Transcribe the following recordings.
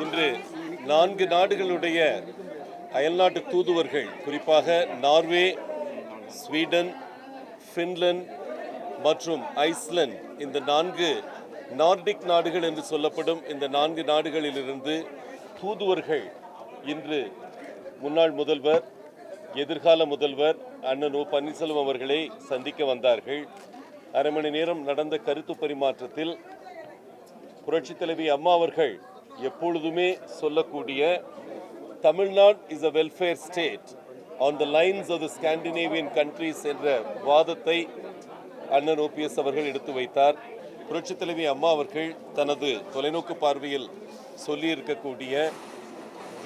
இன்று நான்கு நாடுகளுடைய அயல்நாட்டு தூதுவர்கள் குறிப்பாக நார்வே ஸ்வீடன் ஃபின்லாந்து மற்றும் ஐஸ்லாந்து இந்த நான்கு நார்டிக் நாடுகள் என்று சொல்லப்படும் இந்த நான்கு நாடுகளிலிருந்து தூதுவர்கள் இன்று முன்னாள் முதல்வர் எதிர்கால முதல்வர் அண்ணன் ஓ பன்னீர்செல்வம் அவர்களை சந்திக்க வந்தார்கள். அரை மணி நேரம் நடந்த கருத்து பரிமாற்றத்தில் புரட்சித் தலைவி அம்மா அவர்கள் எப்பொழுதுமே சொல்லக்கூடிய Tamil Nadu is a welfare state on the lines of the Scandinavian countries என்ற வாதத்தை அண்ணன் ஓபிஎஸ் அவர்கள் எடுத்து வைத்தார். புரட்சித் தலைவி அம்மா அவர்கள் தனது தொலைநோக்கு பார்வையில் சொல்லியிருக்கக்கூடிய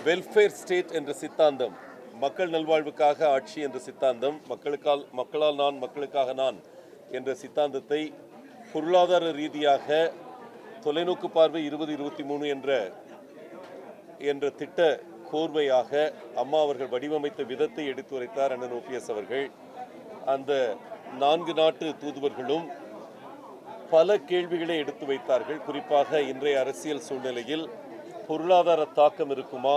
வெல்ஃபேர் ஸ்டேட் என்ற சித்தாந்தம் மக்கள் நல்வாழ்வுக்காக ஆட்சி என்ற சித்தாந்தம் மக்களுக்கால் மக்களால் நான் மக்களுக்காக நான் என்ற சித்தாந்தத்தை பொருளாதார ரீதியாக தொலைநோக்கு பார்வை இருபது இருபத்தி மூணு என்ற என்ற திட்ட கோர்வையாக அம்மா அவர்கள் வடிவமைத்த விதத்தை எடுத்துரைத்தார் அண்ணன் ஓபிஎஸ் அவர்கள். அந்த நான்கு நாட்டு தூதுவர்களும் பல கேள்விகளை எடுத்து வைத்தார்கள். குறிப்பாக இன்றைய அரசியல் சூழ்நிலையில் பொருளாதார தாக்கம் இருக்குமா?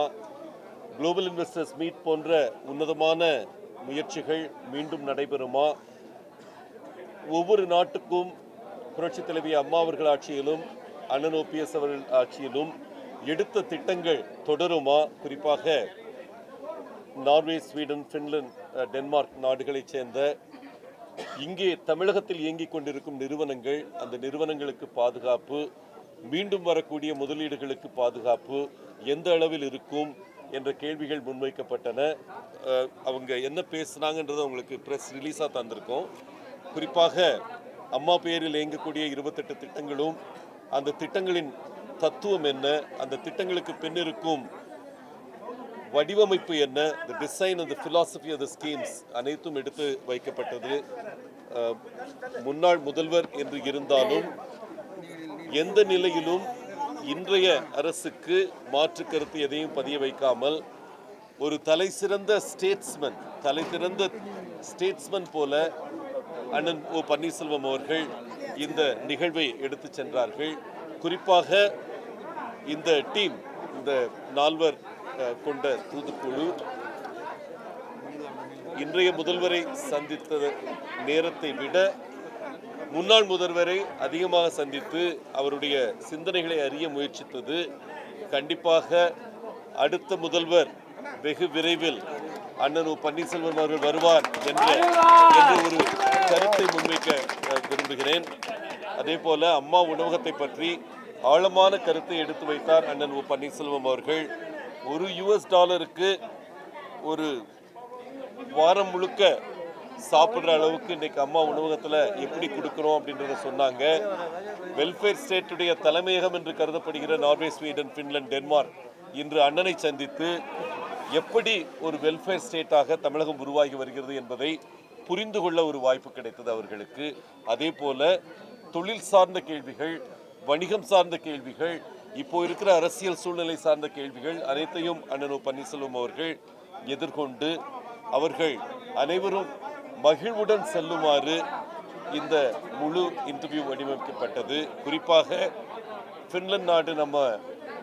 குளோபல் இன்வெஸ்டர்ஸ் மீட் போன்ற உன்னதமான முயற்சிகள் மீண்டும் நடைபெறுமா? ஒவ்வொரு நாட்டுக்கும் புரட்சித் தலைவி அம்மா அவர்கள் ஆட்சியிலும் அண்ணன் ஓபிஎஸ் அவர்கள் ஆட்சியிலும் எடுத்த திட்டங்கள் தொடருமா? குறிப்பாக நார்வே ஸ்வீடன் ஃபின்லாந்து டென்மார்க் நாடுகளைச் சேர்ந்த இங்கே தமிழகத்தில் இயங்கிக் கொண்டிருக்கும் நிறுவனங்கள் அந்த நிறுவனங்களுக்கு பாதுகாப்பு மீண்டும் வரக்கூடிய முதலீடுகளுக்கு பாதுகாப்பு எந்த அளவில் இருக்கும் என்ற கேள்விகள் முன்வைக்கப்பட்டன. அவங்க என்ன பேசுனாங்கன்றதை உங்களுக்கு ப்ரெஸ் ரிலீஸாக தந்திருக்கோம். குறிப்பாக அம்மா பெயரில் இயங்கக்கூடிய இருபத்தெட்டு திட்டங்களும் அந்த திட்டங்களின் தத்துவம் என்ன? அந்த திட்டங்களுக்கு பின்னிருக்கும் வடிவமைப்பு என்ன? த டிசைன் அந்த ஃபிலாசபி of the ஸ்கீம்ஸ் அனைத்தும் எடுத்து வைக்கப்பட்டது. முன்னாள் முதல்வர் என்று இருந்தாலும் எந்த நிலையிலும் இன்றைய அரசுக்கு மாற்று கருத்து எதையும் பதிய வைக்காமல் ஒரு தலை சிறந்த ஸ்டேட்ஸ்மேன் தலை சிறந்த ஸ்டேட்ஸ்மன் போல அண்ணன் ஓ பன்னீர்செல்வம் அவர்கள் இந்த நிகழ்வை எடுத்து சென்றார்கள். குறிப்பாக இந்த டீம் இந்த நால்வர் கொண்ட தூதுக்குழு இன்றைய முதல்வரை சந்தித்த நேரத்தை விட முன்னாள் முதல்வரை அதிகமாக சந்தித்து அவருடைய சிந்தனைகளை அறிய முயற்சித்தது. கண்டிப்பாக அடுத்த முதல்வர் வெகு விரைவில் அண்ணன் பன்னீர்செல்வம் அவர்கள் வருவார் என்ற என்ற ஒரு கருத்தை முன்வைக்க விரும்புகிறேன். அதே போல அம்மா உணவகத்தை பற்றி ஆழமான கருத்தை எடுத்து வைத்தார் அண்ணன் ஓ பன்னீர்செல்வம் அவர்கள். ஒரு யுஎஸ் டாலருக்கு ஒரு வாரம் முழுக்க சாப்பிட்ற அளவுக்கு இன்னைக்கு அம்மா உணவகத்தில் எப்படி கொடுக்குறோம் அப்படின்றத சொன்னாங்க. வெல்ஃபேர் ஸ்டேட்டுடைய தலைமையகம் என்று கருதப்படுகிற நார்வே ஸ்வீடன் பின்லாந்து டென்மார்க் இன்று அண்ணனை சந்தித்து எப்படி ஒரு வெல்ஃபேர் ஸ்டேட்டாக தமிழகம் உருவாகி வருகிறது என்பதை புரிந்து கொள்ள ஒரு வாய்ப்பு கிடைத்தது அவர்களுக்கு. அதே போல தொழில் சார்ந்த கேள்விகள் வணிகம் சார்ந்த கேள்விகள் இப்போ இருக்கிற அரசியல் சூழ்நிலை சார்ந்த கேள்விகள் அனைத்தையும் அண்ணன் ஓ பன்னீர்செல்வம் அவர்கள் எதிர்கொண்டு அவர்கள் அனைவரும் மகிழ்வுடன் செல்லுமாறு இந்த முழு இன்டர்வியூ வடிவமைக்கப்பட்டது. குறிப்பாக ஃபின்லாந்து நாடு நம்ம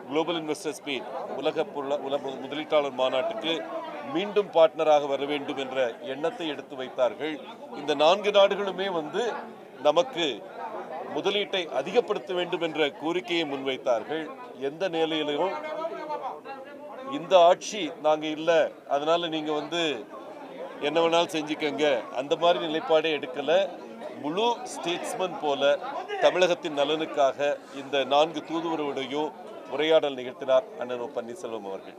குளோபல் இன்வெஸ்டர்ஸ் மீட் உலக பொருள- உலக முதலீட்டாளர் மாநாட்டுக்கு மீண்டும் பார்ட்னராக வர வேண்டும் என்ற எண்ணத்தை எடுத்து வைத்தார்கள். இந்த நான்கு நாடுகளுமே வந்து நமக்கு முதலீட்டை அதிகப்படுத்த வேண்டும் என்ற கோரிக்கையை முன்வைத்தார்கள். எந்த நிலையிலும் இந்த ஆட்சி நாங்கள் இல்லை. அதனால் நீங்கள் வந்து என்ன வேணாலும் செஞ்சுக்கோங்க. அந்த மாதிரி நிலைப்பாடே எடுக்கலை. முழு ஸ்டேட்ஸ்மன் போல தமிழகத்தின் நலனுக்காக இந்த நான்கு தூதுவரோடையும் உரையாடல் நிகழ்த்தினார் அண்ணன் பன்னீர்செல்வம் அவர்கள்.